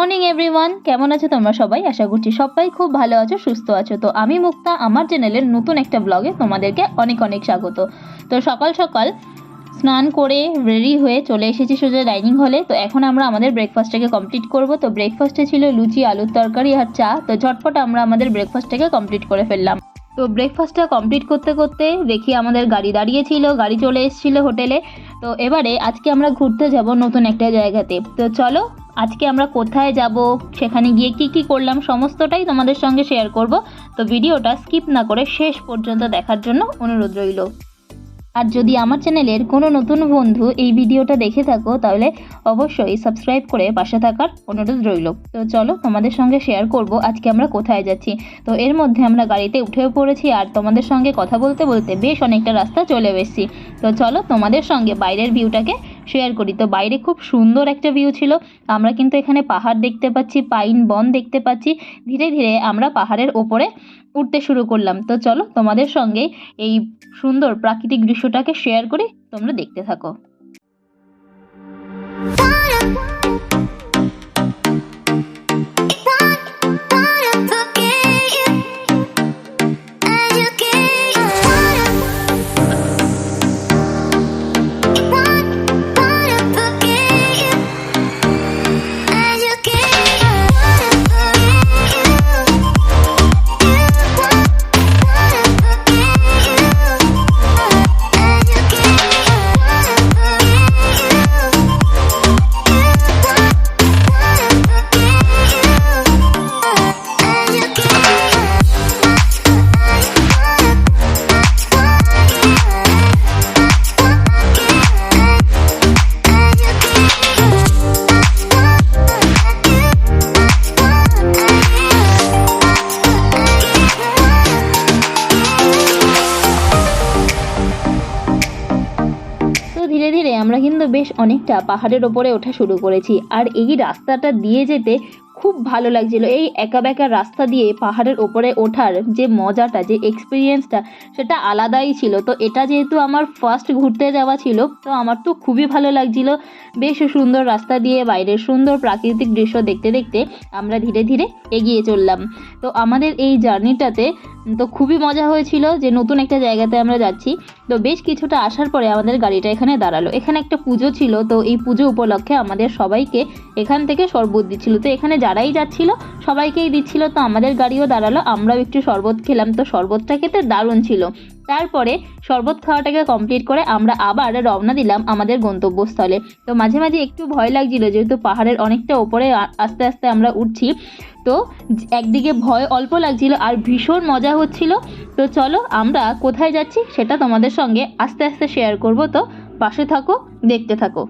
Morning, everyone. কেমন আছো তোমরা সবাই? আশা করছি সবাই খুব ভালো আছো, সুস্থ আছো। তো আমি মুক্তা, আমার চ্যানেলের নতুন একটা ব্লগে তোমাদেরকে অনেক অনেক স্বাগত। তো সকাল সকাল স্নান করে রেডি হয়ে চলে এসেছি সোজা ডাইনিং হলে তো এখন আমরা আমাদের ব্রেকফাস্টটাকে কমপ্লিট করব। তো ব্রেকফাস্টে ছিল লুচি, আলুর তরকারি আর চা। তো ঝটপট আমরা আমাদের ব্রেকফাস্টটাকে কমপ্লিট করে ফেললাম। তো ব্রেকফাস্টটা কমপ্লিট করতে করতে দেখি আমাদের গাড়ি দাঁড়িয়ে ছিল গাড়ি চলে এসেছিল হোটেলে তো এবারে আজকে আমরা ঘুরতে যাব নতুন একটা জায়গাতে। তো চলো আজকে আমরা কোথায় যাব, সেখানে গিয়ে কি কি করলাম, সমস্তটাই তোমাদের সঙ্গে শেয়ার করব। তো ভিডিওটা স্কিপ না করে শেষ পর্যন্ত দেখার জন্য অনুরোধ রইল। আর যদি আমার চ্যানেলের কোনো নতুন বন্ধু এই ভিডিওটা দেখে থাকো, তাহলে অবশ্যই সাবস্ক্রাইব করে পাশে থাকার অনুরোধ রইল। তো চলো তোমাদের সঙ্গে শেয়ার করব আজকে আমরা কোথায় যাচ্ছি। তো এর মধ্যে আমরা গাড়িতে উঠেও পড়েছি আর তোমাদের সঙ্গে কথা বলতে বলতে বেশ অনেকটা রাস্তা চলে এসেছি। তো চলো তোমাদের সঙ্গে বাইরের ভিউটাকে শেয়ার করি। তো বাইরে খুব সুন্দর একটা ভিউ ছিল। আমরা কিন্তু এখানে পাহাড় দেখতে পাচ্ছি পাইন বন দেখতে পাচ্ছি। ধীরে ধীরে আমরা পাহাড়ের ওপরে উঠতে শুরু করলাম। তো চলো তোমাদের সঙ্গে এই সুন্দর প্রাকৃতিক দৃশ্যটাকে শেয়ার করি। তোমরা দেখতে থাকো। বেশ অনেকটা পাহাড়ের ওপরে ওঠা শুরু করেছি। আর এই রাস্তাটা দিয়ে যেতে খুব ভালো লাগছিল। এই একা বেঁকা রাস্তা দিয়ে পাহাড়ের ওপরে ওঠার যে মজাটা, যে এক্সপিরিয়েন্সটা সেটা আলাদাই ছিল। তো এটা যেহেতু আমার ফার্স্ট ঘুরতে যাওয়া ছিল, তো আমার তো খুবই ভালো লাগছিল। বেশ সুন্দর রাস্তা দিয়ে বাইরের সুন্দর প্রাকৃতিক দৃশ্য দেখতে দেখতে আমরা ধীরে ধীরে এগিয়ে চললাম। তো আমাদের এই জার্নিটাতে তো খুবই মজা হয়েছিল যে নতুন একটা জায়গাতে আমরা যাচ্ছি। তো বেশ কিছুটা আসার পরে আমাদের গাড়িটা এখানে দাঁড়াল। এখানে একটা পুজো ছিল, তো এই পুজো উপলক্ষে আমাদের সবাইকে এখান থেকে শরবত দিচ্ছিল। তো এখানে যারাই যাচ্ছিল, সবাইকেই দিচ্ছিল। তো আমাদের গাড়িও দাঁড়াল, আমরাও একটু শরবত খেলাম। তো শরবতটা খেতে দারুণ ছিল। তারপরে শরবত খাওয়াটাকে কমপ্লিট করে আমরা আবার রওনা দিলাম আমাদের গন্তব্যস্থলে। তো মাঝে মাঝে একটু ভয় লাগছিল, যেহেতু পাহাড়ের অনেকটা ওপরে আস্তে আস্তে আমরা উঠছি। তো একদিকে ভয় অল্প লাগছিল আর ভীষণ মজা হচ্ছিল। তো চলো আমরা কোথায় যাচ্ছি সেটা তোমাদের সঙ্গে আস্তে আস্তে শেয়ার করব। তো পাশে থাকো, দেখতে থাকো।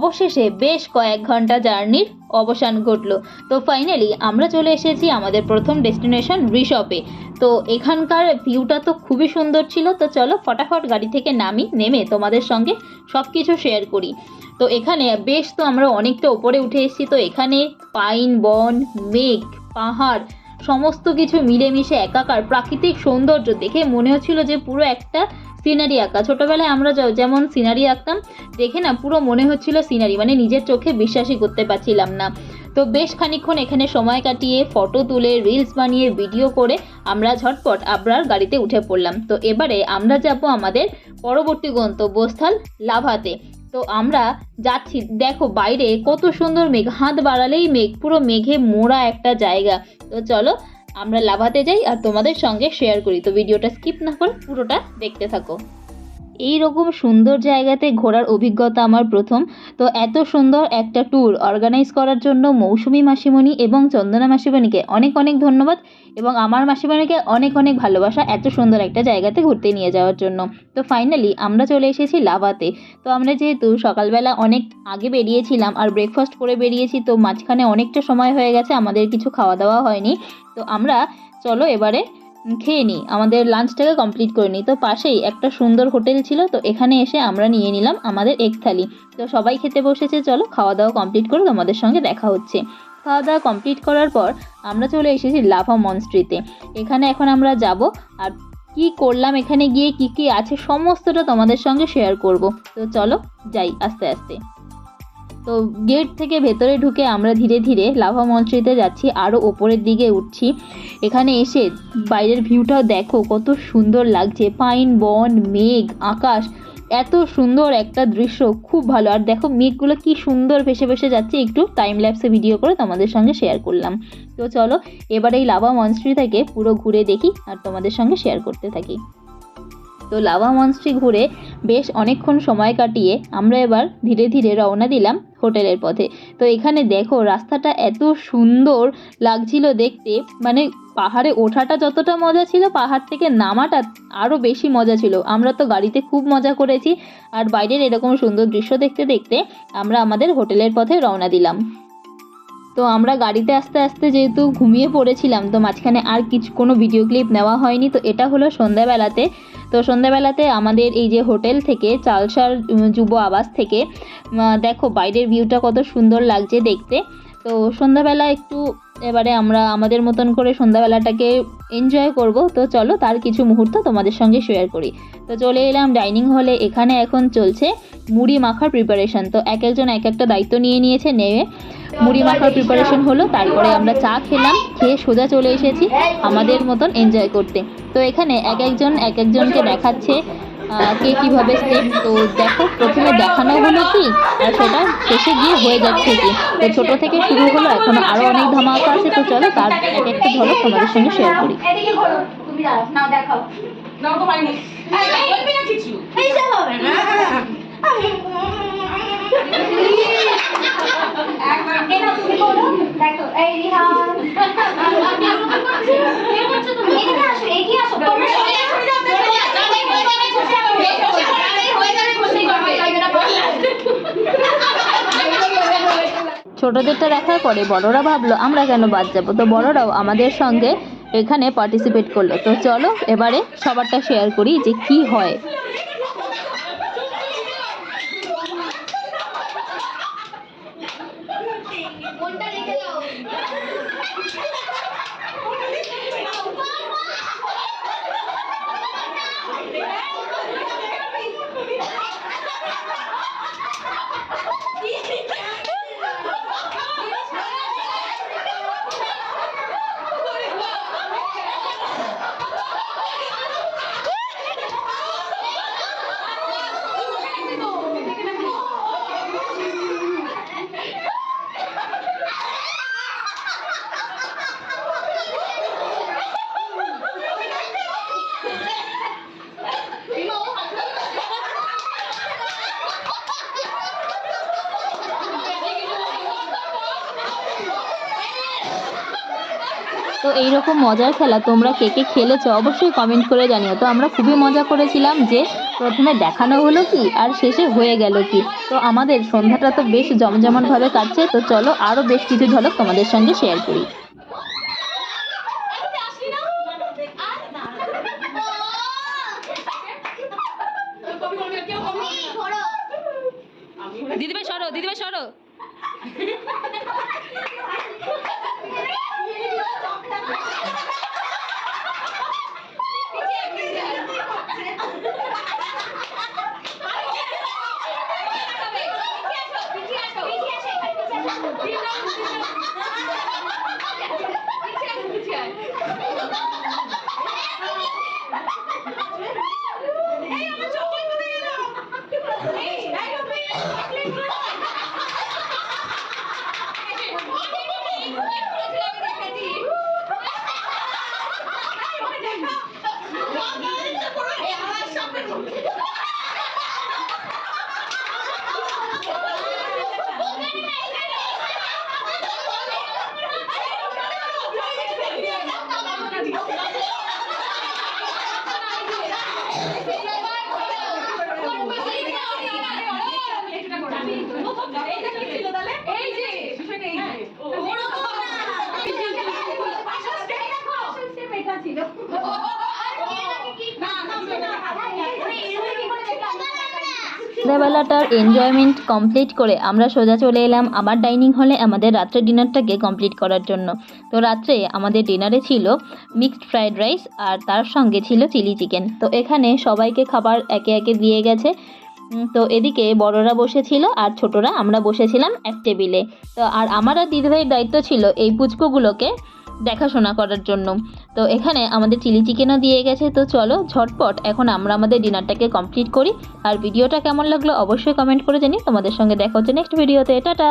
অবশেষে বেশ কয়েক ঘণ্টা জার্নির অবসান ঘটলো। তো ফাইনালি আমরা চলে এসেছি আমাদের প্রথম ডেস্টিনেশন রিসপে। তো এখানকার ভিউটা তো খুবই সুন্দর ছিল। তো চলো ফটাফট গাড়ি থেকে নামি, নেমে তোমাদের সঙ্গে সব কিছু শেয়ার করি। তো এখানে বেশ তো আমরা অনেকটা ওপরে উঠে এসেছি। তো এখানে পাইন বন, মেঘ, পাহাড়, সমস্ত কিছু মিলেমিশে একাকার। প্রাকৃতিক সৌন্দর্য দেখে মনে হচ্ছিল যে পুরো একটা সিনারি আঁকা। ছোটোবেলায় আমরা যেমন সিনারি আঁকতাম, দেখে না পুরো মনে হচ্ছিল সিনারি মানে নিজের চোখে বিশ্বাসই করতে পারছিলাম না। তো বেশ খানিক্ষণ এখানে সময় কাটিয়ে ফটো তুলে রিলস বানিয়ে ভিডিও করে আমরা ঝটপট আবরার গাড়িতে উঠে পড়লাম। তো এবারে আমরা যাব আমাদের পরবর্তী গন্তব্যস্থল লাভাতে। তো আমরা যাচ্ছি, দেখো বাইরে কত সুন্দর মেঘ, হাত বাড়ালেই মেঘ, পুরো মেঘে মোড়া একটা জায়গা। তো চলো আমরা লাভাতে যাই আর তোমাদের সঙ্গে শেয়ার করি। তো ভিডিওটা স্কিপ না করে পুরোটা দেখতে থাকো। এই রকম সুন্দর জায়গাতে ঘোরার অভিজ্ঞতা আমার প্রথম। তো এত সুন্দর একটা ট্যুর অর্গানাইজ করার জন্য মৌসুমি মাসিমণি এবং চন্দনা মাসিমণিকে অনেক অনেক ধন্যবাদ এবং আমার মাসিমণিকে অনেক অনেক ভালোবাসা এত সুন্দর একটা জায়গাতে ঘুরতে নিয়ে যাওয়ার জন্য। তো ফাইনালি আমরা চলে এসেছি লাভাতে। তো আমরা যেহেতু সকালবেলা অনেক আগে বেরিয়েছিলাম আর ব্রেকফাস্ট করে বেরিয়েছি, তো মাঝখানে অনেকটা সময় হয়ে গেছে, আমাদের কিছু খাওয়া দাওয়া হয়নি। তো আমরা চলো এবারে খেয়ে নিই আমাদের লাঞ্চটাকে কমপ্লিট করে নিই তো পাশেই একটা সুন্দর হোটেল ছিল, তো এখানে এসে আমরা নিয়ে নিলাম আমাদের এক থালি তো সবাই খেতে বসেছে, চলো খাওয়া দাওয়া কমপ্লিট করে তোমাদের সঙ্গে দেখা হচ্ছে। খাওয়া দাওয়া কমপ্লিট করার পর আমরা চলে এসেছি লাভা মনস্ট্রিতে। এখানে এখন আমরা যাব আর কি করলাম এখানে গিয়ে, কি কি আছে, সমস্তটা তোমাদের সঙ্গে শেয়ার করব। তো চলো যাই আস্তে আস্তে। তো গেট থেকে ভেতরে ঢুকে আমরা ধীরে ধীরে লাভা মঞ্চেতে যাচ্ছি আরও ওপরের দিকে উঠছি। এখানে এসে বাইরের ভিউটাও দেখো, কত সুন্দর লাগছে। পাইন, বন, মেঘ, আকাশ, এত সুন্দর একটা দৃশ্য, খুব ভালো। আর দেখো মেঘগুলো কি সুন্দর ভেসে ভেসে যাচ্ছে, একটু টাইম ল্যাপসে ভিডিও করে তোমাদের সঙ্গে শেয়ার করলাম। তো চলো, এবার এই লাভা মনস্ট্রি থেকে পুরো ঘুরে দেখি আর তোমাদের সঙ্গে শেয়ার করতে থাকি। তো লাভা মনস্ট্রি ঘুরে বেশ অনেকক্ষণ সময় কাটিয়ে আমরা এবার ধীরে ধীরে রওনা দিলাম হোটেলের পথে। তো এখানে দেখো রাস্তাটা এত সুন্দর লাগছিল দেখতে। মানে পাহাড়ে ওঠাটা যতটা মজা ছিল, পাহাড় থেকে নামাটা আরও বেশি মজা ছিল। আমরা তো গাড়িতে খুব মজা করেছি। আর বাইরের এরকম সুন্দর দৃশ্য দেখতে দেখতে আমরা আমাদের হোটেলের পথে রওনা দিলাম। তো আমরা গাড়িতে আস্তে আস্তে যেহেতু ঘুমিয়ে পড়েছিলাম, তো মাঝখানে আর কিছু, কোনো ভিডিও ক্লিপ নেওয়া হয়নি। তো এটা হলো সন্ধ্যাবেলাতে। তো সন্ধ্যাবেলাতে আমাদের এই যে হোটেল থেকে, চালসার যুব আবাস থেকে দেখো বাইরের ভিউটা কত সুন্দর লাগছে দেখতে। তো সন্ধ্যাবেলা একটু এবারে আমরা আমাদের মতন করে সন্ধ্যাবেলাটাকে এনজয় করব। তো চলো তার কিছু মুহূর্ত তোমাদের সঙ্গে শেয়ার করি। তো চলে এলাম ডাইনিং হলে এখানে এখন চলছে মুড়ি মাখার প্রিপারেশন তো এক একজন এক একটা দায়িত্ব নিয়ে নিয়েছে নিয়ে মুড়ি মাখার প্রিপারেশন হলো তারপরে আমরা চা খেলাম খেয়ে সোজা চলে এসেছি আমাদের মতন এনজয় করতে তো এখানে এক একজন এক একজনকে দেখাচ্ছে কে কীভাবে স্টেপ তো দেখো প্রথমে দেখানো হলো কি আর সেটা শেষে গিয়ে হয়ে যাচ্ছে কি তো ছোটো থেকে শুরু হলো এখন আরও অনেক ধামাকা আছে তো চলো তার এক একটা ধরো তোমাদের সঙ্গে শেয়ার করি এদিকে তুমি দেখাও নাও তো না কিছু হবে না ছোটদেরটা দেখার পরে বড়রা ভাবলো, আমরা কেন বাদ যাব? তো বড়রাও আমাদের সঙ্গে এখানে পার্টিসিপেট করল। তো চলো, এবারে সবারটা শেয়ার করি যে কি হয়। তো এইরকম মজার খেলা তোমরা কে কে খেলেছো অবশ্যই কমেন্ট করে জানিও। তো আমরা খুবই মজা করেছিলাম যে প্রথমে দেখানো হলো কি আর শেষে হয়ে গেল কি। তো আমাদের সন্ধ্যাটা তো বেশ জমজমাটভাবে কাটছে তো চলো আরও বেশ কিছু ঝলক তোমাদের সঙ্গে শেয়ার করি। দিদিভাই সরো দিদিভাই সরো। সন্ধ্যাবেলাটার এনজয়মেন্ট কমপ্লিট করে আমরা সোজা চলে এলাম আবার ডাইনিং হলে আমাদের রাত্রের ডিনারটাকে কমপ্লিট করার জন্য। তো রাত্রে আমাদের ডিনারে ছিল মিক্সড ফ্রাইড রাইস আর তার সঙ্গে ছিল চিলি চিকেন তো এখানে সবাইকে খাবার একে একে দিয়ে গেছে। তো এদিকে বড়রা বসেছিল আর ছোটরা, আমরা বসেছিলাম এক টেবিলে তো আর আমার আর দিদিভাইয়ের দায়িত্ব ছিল এই পুচকুগুলোকে দেখাশোনা করার জন্য। তো এখানে আমাদের চিলি চিকেনও দিয়ে গেছে। তো চলো, ঝটপট এখন আমরা আমাদের ডিনারটাকে কমপ্লিট করি। আর ভিডিওটা কেমন লাগল অবশ্যই কমেন্ট করে জানি তোমাদের সঙ্গে দেখা হচ্ছে নেক্সট ভিডিওতে টাটা!